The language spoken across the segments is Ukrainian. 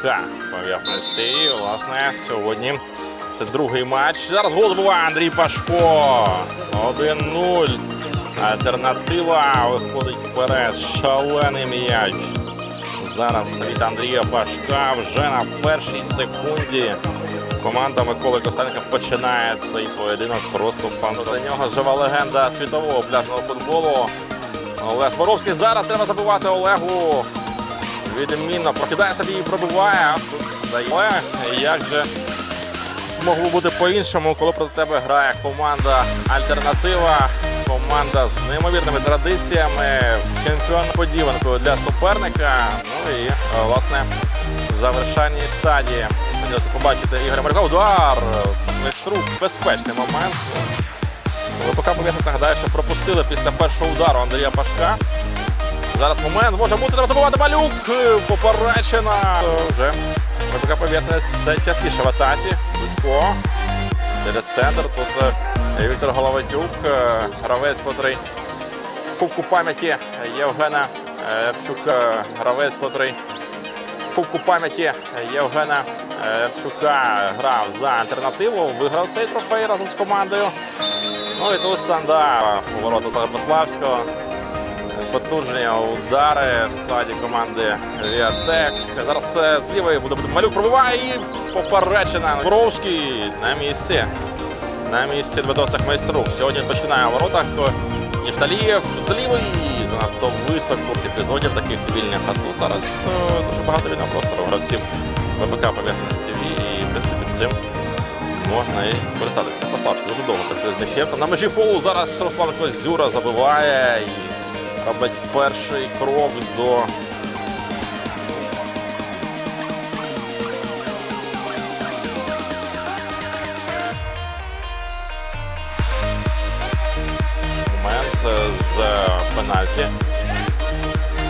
ВПК поверхності. Власне, сьогодні це другий матч. Зараз гол забуває Андрій Пашко. 1-0. Альтернатива виходить вперед. Шалений м'яч. Зараз від Андрія Пашка вже на першій секунді. Команда Миколи Костенка починає цей поєдинок просто фантастично. Для нього жива легенда світового пляжного футболу. Олег Боровський зараз треба забивати Олегу. Відмінно прокидає собі і пробиває. Але як же могло бути по-іншому, коли проти тебе грає команда Альтернатива, команда з неймовірними традиціями, чемпіон подіванкою для суперника. Ну і власне в завершальній стадії хотілося побачити Ігоря Марюка. Удар! Це Майструк, безпечний момент. ВПК Пов'язок нагадає, що пропустили після першого удару Андрія Пашка. Зараз момент може бути треба забувати малюк. Поперечена. Вже ВПК Пов'язок стає частіше в атаці. Луцько. Через центр. Тут е, Віктор Головатюк, е, гравець, котрий в кубку пам'яті Євгена е, Пчука, гравець, котрий в кубку пам'яті Євгена е, Пчука грав за альтернативу. Виграв цей трофей разом з командою. Ну і тут Санда у ворота Славославського. Потужні удари в складі команди Віатек. Зараз е, з лівої буде малюк пробиває і поперечена. Боровський на місці. На місці Дмитро Майструк. Сьогодні починає у воротах. Нефталієв з лівої занадто високо з епізодів таких вільних. А тут зараз е, дуже багато вільного простору гравців ВПК поверхності. І в принципі цим можна і користатися. Пославський дуже довго працює з Нехєвтом. На межі фолу зараз Руслан Козюра забиває і робить перший крок до момент з пенальті,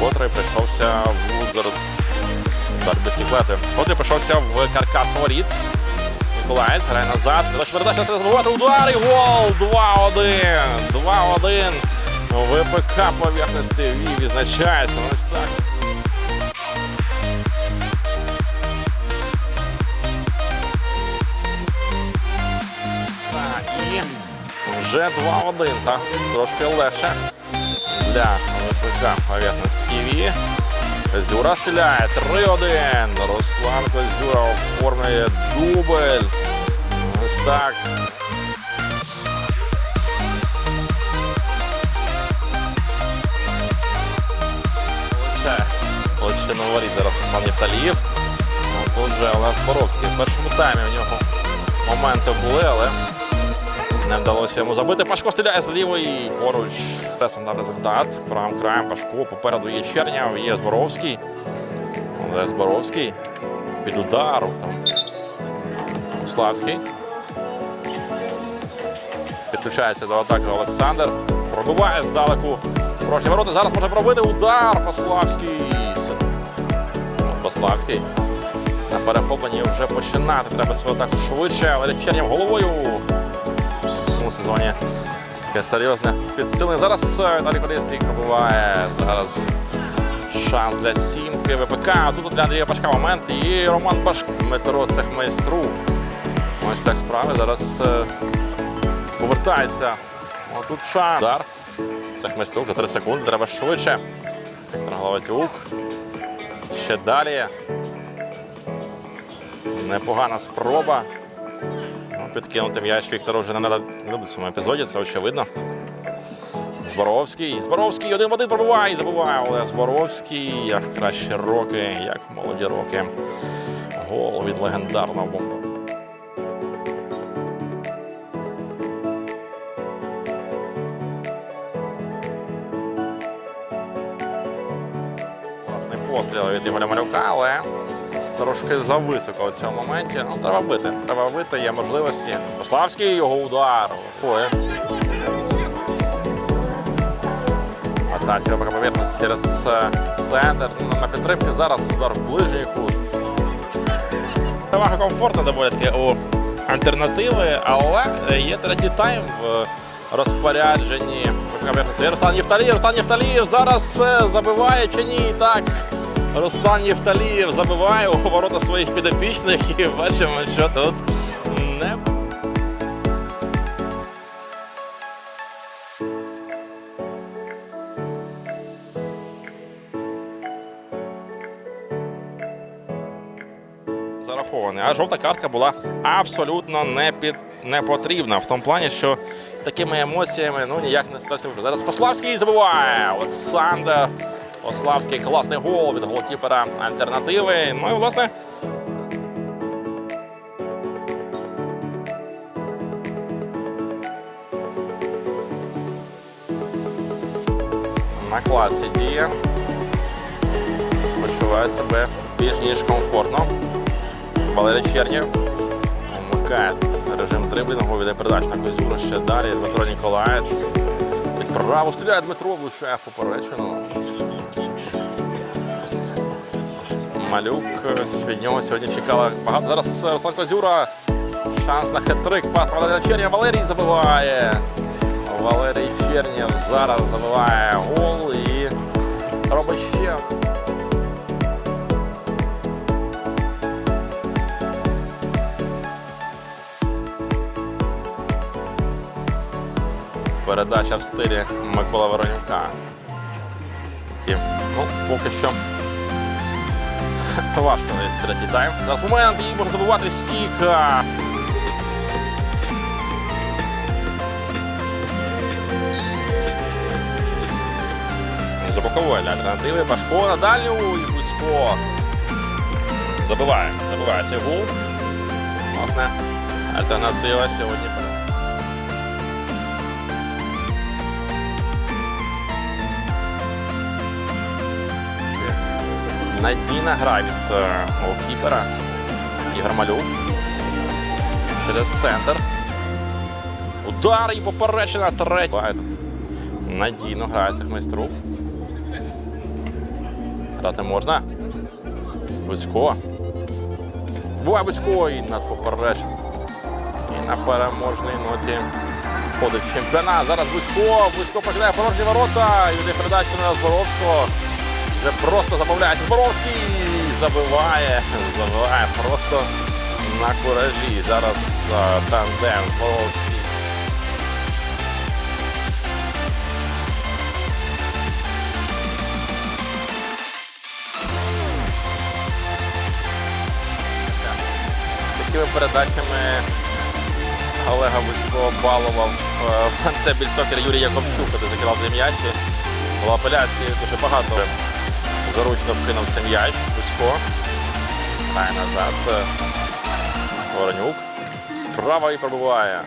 котрий прийшовся в зараз удар котрий прийшовся в каркас воріт. Миколаєць грає назад. Передача треба забувати удар і гол! 2-1. 2-1. ВПК поверхності Ві відзначається. Ну, Ось так. Так, і вже 2-1, так? Трошки легше для ВПК поверхності Ві. Зюра стріляє 3-1. Руслан Козюра оформлює дубль. Ось так. Лише, лише на воріт зараз Роман Нефталіїв. А Тут же Олег Боровський. В першому таймі у нього моменти були, але не вдалося йому забити. Пашко стріляє з лівої поруч. Тесом на результат. Правим краєм Пашко. Попереду є Черняв, є Зборовський. Олег Зборовський. Під удару. Там. Славський. Підключається до атаки Олександр. Пробиває здалеку. Порожні ворота. Зараз може пробити удар. Пославський. Пославський. На перехопленні вже починати. Треба свою атаку швидше. Але Черняв головою цьому сезоні таке серйозне підсилення. Зараз е, далі Корістий пробиває. Зараз шанс для сімки ВПК. Тут для Андрія Пашка момент. І Роман Пашко. Дмитро Цехмайстру. Ось так справи. Зараз е, повертається. О, тут шанс. За 3 секунди. Треба швидше. Віктор Головатюк. Ще далі. Непогана спроба. Ну, Підкинути м'яч Віктору вже не треба в цьому епізоді, це очевидно. Зборовський. Зборовський один в один пробиває і забуває. Але Зборовський, як в кращі роки, як в молоді роки. Гол від легендарного бомба. Власний постріл від Ігоря Малюка, але трошки зависоко у цьому моменті. Ну, треба бити. Треба бити, є можливості. Пославський його удар. Ой. Атація поверхності через е, центр. Ну, На підтримки зараз удар в ближній кут. Перевага комфортна доволі таки у альтернативи, але є третій тайм в розпорядженні. Руслан Євталієв, Руслан Євталієв зараз е, забиває чи ні. Так. Руслан Євталієв забиває у ворота своїх підопічних і бачимо, що тут не зарахований. А жовта картка була абсолютно не під не потрібна в тому плані, що такими емоціями ну ніяк не сталося. Зараз Пославський забиває. Олександр Пославський класний гол від голкіпера альтернативи. Ну і власне. На класі діє. Почуває себе більш ніж комфортно. Валерій Чернєв вмикає режим триблінгу, веде передачу на Козюру ще далі. Дмитро Ніколаєць. Під праву стріляє Дмитро, влучає поперечину. Малюк від нього сьогодні чекала багато. Зараз Руслан Козюра. Шанс на хет-трик. Пас Валерія Чернєв. Валерій забиває. Валерій Чернєв зараз забиває гол і робить ще. Передача в стилі Микола Воронюка. Ну, поки що важко навіть третій тайм. Зараз момент і може забувати стійка. За бокової для альтернативи. Пашко на дальню і Гусько. Забиває. Забиває цей гол. Власне, альтернатива сьогодні. Надійна гра від е, голкіпера Ігор Малюк. Через центр. Удар і поперечина третя. Надійно грає цих майстрів. Грати можна. Буцько. Буває Буцько і над поперечним. І на переможній ноті входить чемпіонат. Зараз Буцько. Буцько покидає порожні ворота. Йде передачу на Зборовського. Вже просто забавляється. Зборовський забиває, забиває просто на куражі. Зараз тандем Зборовський. Такими передачами Олега Вузького балував е, це більсокер Юрій Яковчук, коли закидав м'ячі. Було апеляції дуже багато. Заручно вкинувся м'яч. Кузько. Грає назад. Воронюк. Справа і пробиває.